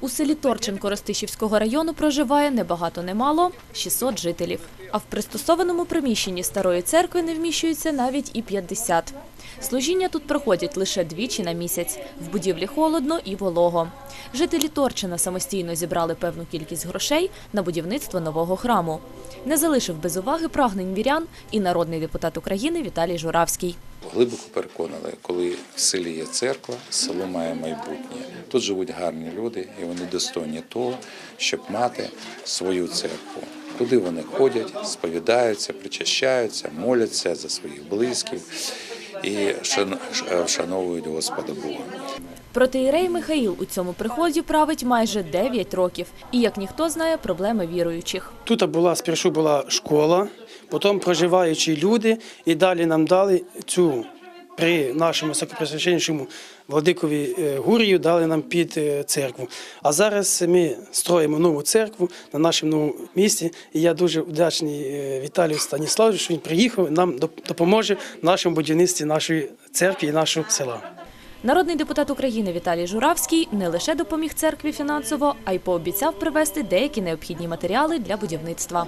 У селі Торченко Ростищівського району проживає небагато немало – 600 жителів. А в пристосованому приміщенні старої церкви не вміщується навіть і 50. Служіння тут проходять лише двічі на місяць. В будівлі холодно і волого. Жителі Торчина самостійно зібрали певну кількість грошей на будівництво нового храму. Не залишив без уваги прагнень вірян і народний депутат України Віталій Журавський. Глибоко переконали, коли в селі є церква, село має майбутнє. Тут живуть гарні люди, і вони достойні того, щоб мати свою церкву. Туди вони ходять, сповідаються, причащаються, моляться за своїх близьких і шан- вшановують Господа Бога. Протиєрей Михаїл у цьому приході править майже 9 років і, як ніхто знає, проблеми віруючих. Тут була спершу була школа, потім проживаючі люди, і далі нам дали цю при нашому високопресвященнішому владикові е, Гурію дали нам під е, церкву. А зараз ми строїмо нову церкву на нашому новому місці. І я дуже вдячний е, Віталію Станіславовичу, що він приїхав нам допоможе в нашому будівництві нашої церкви і нашого села. Народний депутат України Віталій Журавський не лише допоміг церкві фінансово, а й пообіцяв привезти деякі необхідні матеріали для будівництва.